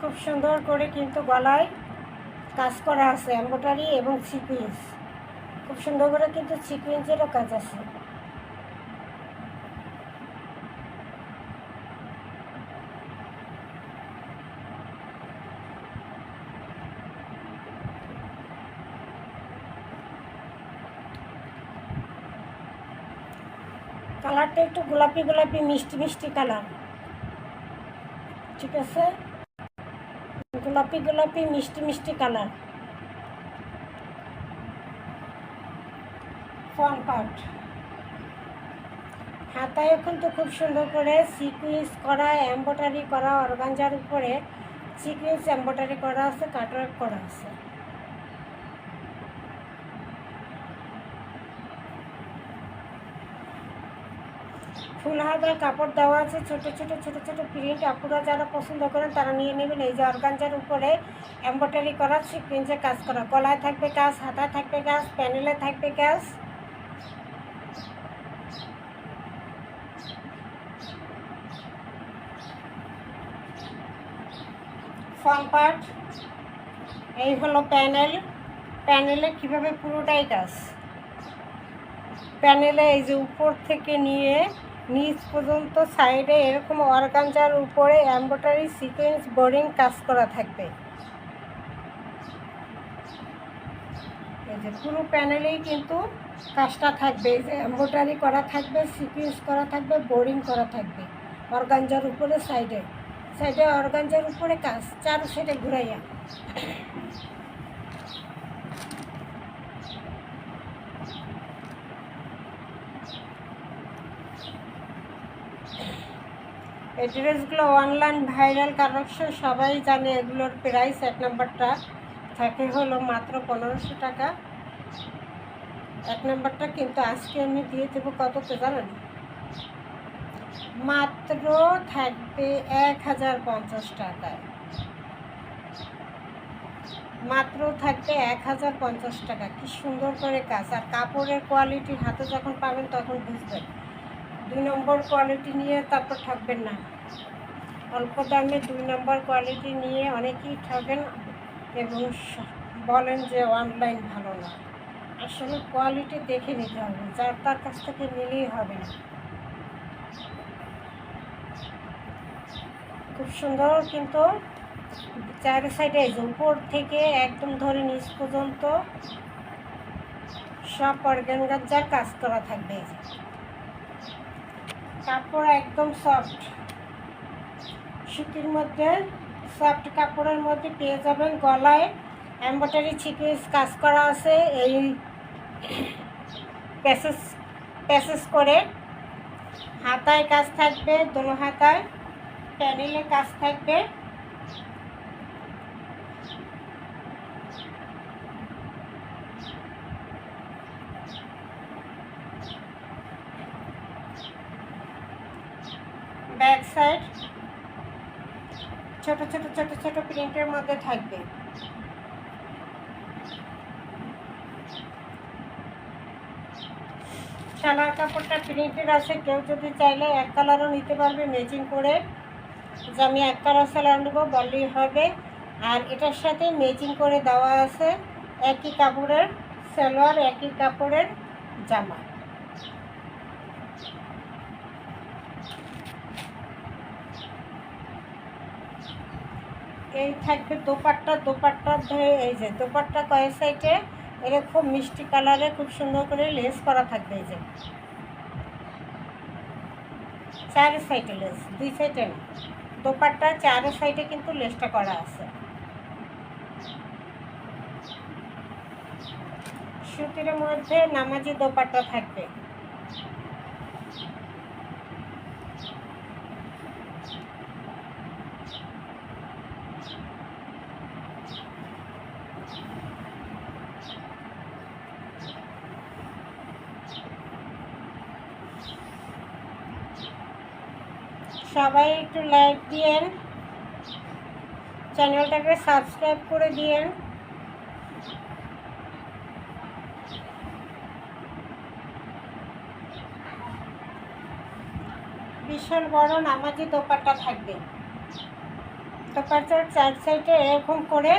খুব সুন্দর করে কিন্তু গলায় কাজ করা আছে, এম্ব্রয়ডারি এবং সিকুয়েন্স খুব সুন্দর করে কিন্তু সিকুয়েন্সেরও কাজ আছে। কালারটা একটু গোলাপি গোলাপি মিষ্টি মিষ্টি কালার। ঠিক আছে? গোলাপি গোলাপি, মিষ্টি মিষ্টি কালার। ফ্রন্ট পার্ট হাতায় এখন তো খুব সুন্দর করে সিকুয়েন্স করা, এম্ব্রয়ডারি করা অর্গানজার উপরে সিকুয়েন্স এম্ব্রয়ডারি করা আছে, কাটওয়ার্ক করা আছে। ফুল হাতার কাপড় দেওয়া আছে, ছোট ছোট ছোট ছোট প্রিন্ট আপুরা যারা পছন্দ করেন তারা নিয়ে নেবেন। এই যে অর্গানজার উপরে এম্ব্রয়ডারি করা সিকুয়েন্সে কাজ করা। গলায় থাকবে কাজ, হাতায় থাকবে কাজ প্যানেলে থাকবে কাজ। ফ্রন্ট পার্ট, এই হলো প্যানেল। প্যানেলে কীভাবে পুরোটাই কাজ? প্যানেলে এই যে উপর থেকে নিয়ে নিচ পর্যন্ত সাইডে এরকম অর্গানজার উপরে এম্ব্রয়ডারি সিকোয়েন্স বোরিং কাজ করা থাকবে। এই যে পুরো প্যানেলেই কিন্তু কাজটা থাকবে। এই যে এম্ব্রয়ডারি করা থাকবে, সিকোয়েন্স করা থাকবে, বোরিং করা থাকবে অর্গানজার উপরে সাইডে। সাইডে অর্গানজার উপরে কাজ, চার সাইডে ঘুরাইয়া। এই ড্রেসগুলো অনলাইন ভাইরাল কালেকশন সবাই জানে, এগুলোর প্রাইস এক নাম্বারটা থাকে হলো মাত্র পনেরোশো টাকা। এক নাম্বারটা কিন্তু আজকে আমি দিয়ে দেবো কত কততে জানেন মাত্র থাকবে এক হাজার পঞ্চাশ টাকায়। মাত্র থাকবে এক হাজার পঞ্চাশ টাকা। কি সুন্দর করে কাজ। আর কাপড়ের কোয়ালিটি হাতে যখন পাবেন তখন বুঝবেন। দুই নম্বর কোয়ালিটি নিয়ে তারপর থাকবেন না। অল্প দামে দুই নম্বর কোয়ালিটি নিয়ে অনেকেই ঠকেন এবং বলেন যে অনলাইন ভালো না। আসলে কোয়ালিটি দেখে নিতে হবে, যার তার কাছ থেকে নিলেই হবে না। খুব সুন্দর কিন্তু চার সাইডে উপর থেকে একদম ধরে নিচ পর্যন্ত সব অর্গানগাজার কাজ করা থাকবে। কাপড় একদম সফট সুতির মধ্যে সফট কাপড়ের মধ্যে পেয়ে যাবেন গলায়। এম্ব্রয়ডারি ছিপিস কাজ করা আছে, এই প্যাসেজ প্যাসেজ করে। হাতায় কাজ থাকবে, দোনো হাতায়। প্যানেলে কাজ থাকবে। ব্যাক সাইড ছোট ছোট ছোট ছোট প্রিন্টের মধ্যে থাকবে। সালার কাপড়টা প্রিন্টের আছে, কেউ যদি চাইলে এক কালারও নিতে পারবে ম্যাচিং করে। যে আমি এক কালার সালার নেব, বললেই হবে। আর এটার সাথে ম্যাচিং করে দেওয়া আছে একই কাপড়ের সালোয়ার, একই কাপড়ের জামা। এই থাকবে দোপাট্টা দোপাট্টা ধরে এই যে দোপাট্টা কয়েক সাইডে খুব মিষ্টি কালারে খুব সুন্দর করে লেস করা থাকবে এই যে। চার সাইডে লেস, দুই সাইডে না। দোপাট্টা চার সাইডে কিন্তু লেসটা করা আছে। সুতির মধ্যে নামাজি দোপাট্টা থাকবে। সবাই একটু লাইক দিয়েন। চ্যানেলটাকে সাবস্ক্রাইব করে দিয়েন। বিশাল বড় নামাজি দোপাট্টা থাকবে। দোপাট্টার চার সাইডে এরকম করে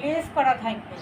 লেস করা থাকবে।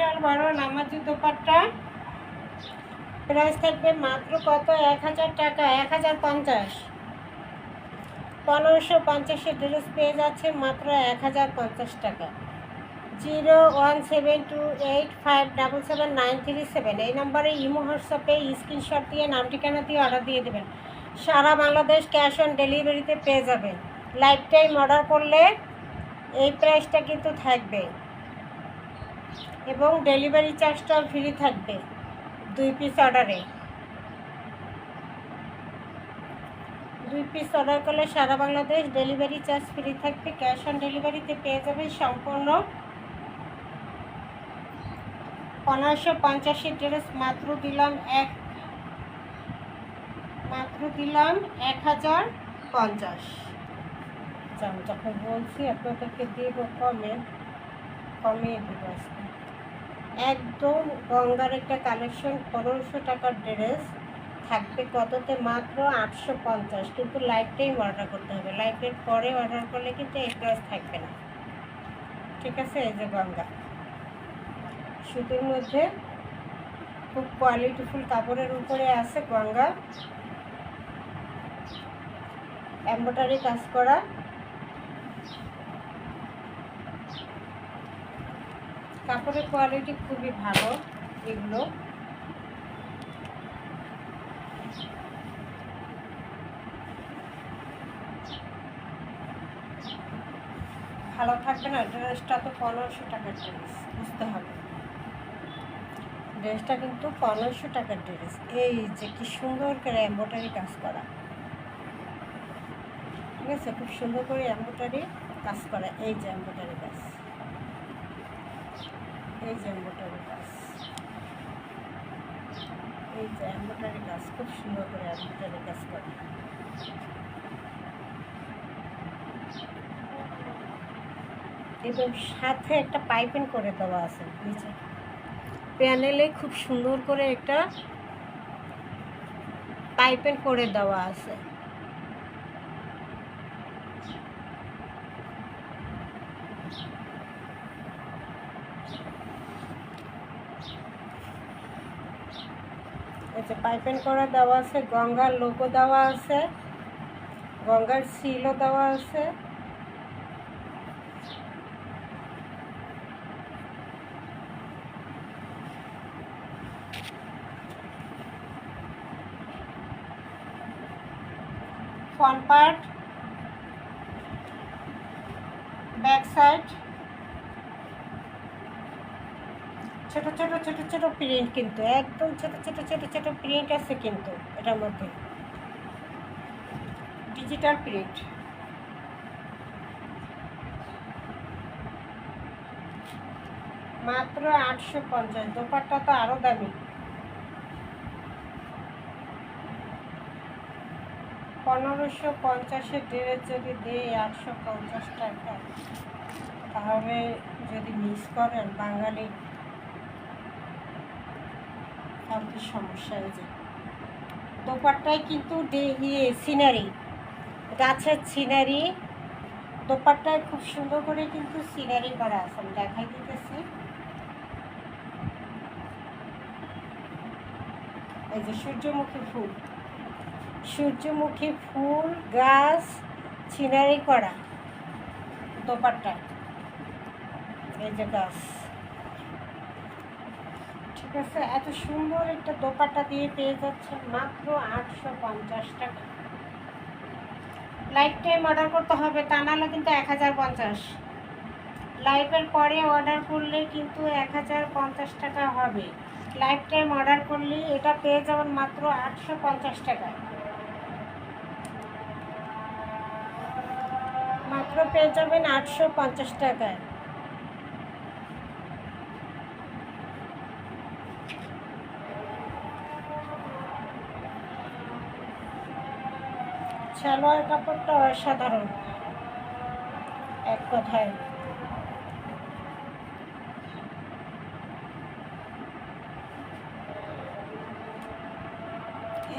বিশাল বড় নামাজি দোপাট্টা। প্রাইস থাকবে মাত্র কত? এক হাজার টাকা, এক হাজার পঞ্চাশ। পনেরোশো পঞ্চাশের ড্রেস পেয়ে যাচ্ছে মাত্র এক হাজার পঞ্চাশ টাকা। Zero one seven two eight five double seven nine three seven. এই নম্বরে ইমো, হোয়াটসঅ্যাপে স্ক্রিনশট দিয়ে নাম, ঠিকানা দিয়ে অর্ডার দিয়ে দেবেন। সারা বাংলাদেশ ক্যাশ অন ডেলিভারিতে পেয়ে যাবেন। লাইফ টাইম অর্ডার করলে এই প্রাইসটা কিন্তু থাকবে। এবং ডেলিভারি চার্জটাও ফ্রি থাকবে দুই পিস অর্ডারে দুই পিস অর্ডার করলে সারা বাংলাদেশ ডেলিভারি চার্জ ফ্রি থাকবে, ক্যাশ অন ডেলিভারিতে পেয়ে যাবে সম্পূর্ণ পনেরোশো পঞ্চাশি ড্রেস, মাত্র দিলাম এক মাত্র দিলাম এক হাজার পঞ্চাশ। যখন বলছি, আপনাদেরকে দেব কমে কমিয়ে দেবো একদম গঙ্গার একটা কালেকশন পনেরোশো টাকার ড্রেস থাকবে কততে মাত্র আটশো পঞ্চাশ। কিন্তু লাইফ টাইম অর্ডার করতে হবে। লাইফের পরে অর্ডার করলে কিন্তু এই প্রাইস থাকবে না। ঠিক আছে? এই যে গঙ্গা। সুতির মধ্যে খুব কোয়ালিটিফুল কাপড়ের উপরে আছে গঙ্গা। এম্ব্রয়ডারি কাজ করা। কাপড়ের কোয়ালিটি খুবই ভালো, এগুলো। ভালো থাকবে না, ড্রেসটা তো পনেরোশো টাকার ড্রেস, বুঝতে হবে। ড্রেসটা কিন্তু পনেরোশো টাকার ড্রেস, এই যে কি সুন্দর করে এম্ব্রয়ডারি কাজ করা। ঠিক আছে? খুব সুন্দর করে এম্ব্রয়ডারি কাজ করা, এই যে এম্ব্রয়ডারি কাজ। এই যে এম্ব্রয়ডারি কাজ এই যে এম্ব্রয়ডারি কাজ খুব সুন্দর করে এম্ব্রয়ডারি কাজ করা। এবং সাথে একটা পাইপিং করে দেওয়া আছে নিচে প্যানেলে খুব সুন্দর করে একটা পাইপিং করে দেওয়া আছে। যে পাইপিং করে দেওয়া আছে, গঙ্গার লোগো দেওয়া আছে, গঙ্গার সিলও দেওয়া আছে। Front part, back side. ছোট ছোট ছোট ছোট প্রিন্ট কিন্তু, একদম ছোট ছোট ছোট ছোট প্রিন্ট আছে কিন্তু এটার মধ্যে। ডিজিটাল প্রিন্ট মাত্র আটশো পঞ্চাশ দোপারটা তো আরও দামি। পনেরোশো পঞ্চাশের ড্রেস যদি দেয় আটশো পঞ্চাশ টাকা, তাহলে যদি মিস করেন বাঙালি তাহলে সমস্যা হয়ে যায়। দোপাট্টায় কিন্তু ইয়ে সিনারি, গাছের সিনারি, দোপাট্টায় খুব সুন্দর করে কিন্তু সিনারি করা আছে, আমি দেখাই দিতেছি। এই যে সূর্যমুখী ফুল সূর্যমুখী ফুল, গাছ, সিনারি করা দোপাট্টা এই যে গাছ। ঠিক এত সুন্দর একটা দোপাট্টা দিয়ে পেয়ে যাচ্ছে মাত্র আটশো পঞ্চাশ টাকা। লাইফ টাইম অর্ডার করতে হবে, তা নাহলে কিন্তু এক হাজার পঞ্চাশ। লাইফের পরে অর্ডার করলে কিন্তু এক হাজার পঞ্চাশ টাকা হবে। লাইফ টাইম অর্ডার করলে এটা পেয়ে যাবেন মাত্র আটশো পঞ্চাশ টাকায় মাত্র পেয়ে যাবেন আটশো পঞ্চাশ টাকায়। সালোয়ার কাপড়টা অসাধারণ। এক কথায়।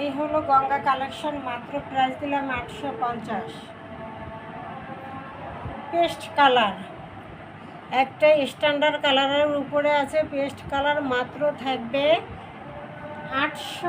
এই হলো গঙ্গা কালেকশন, মাত্র প্রাইস দিলাম আটশো পঞ্চাশ। Paste colour. একটা স্ট্যান্ডার্ড কালারের উপরে আছে, পেস্ট কালার মাত্র থাকবে আটশো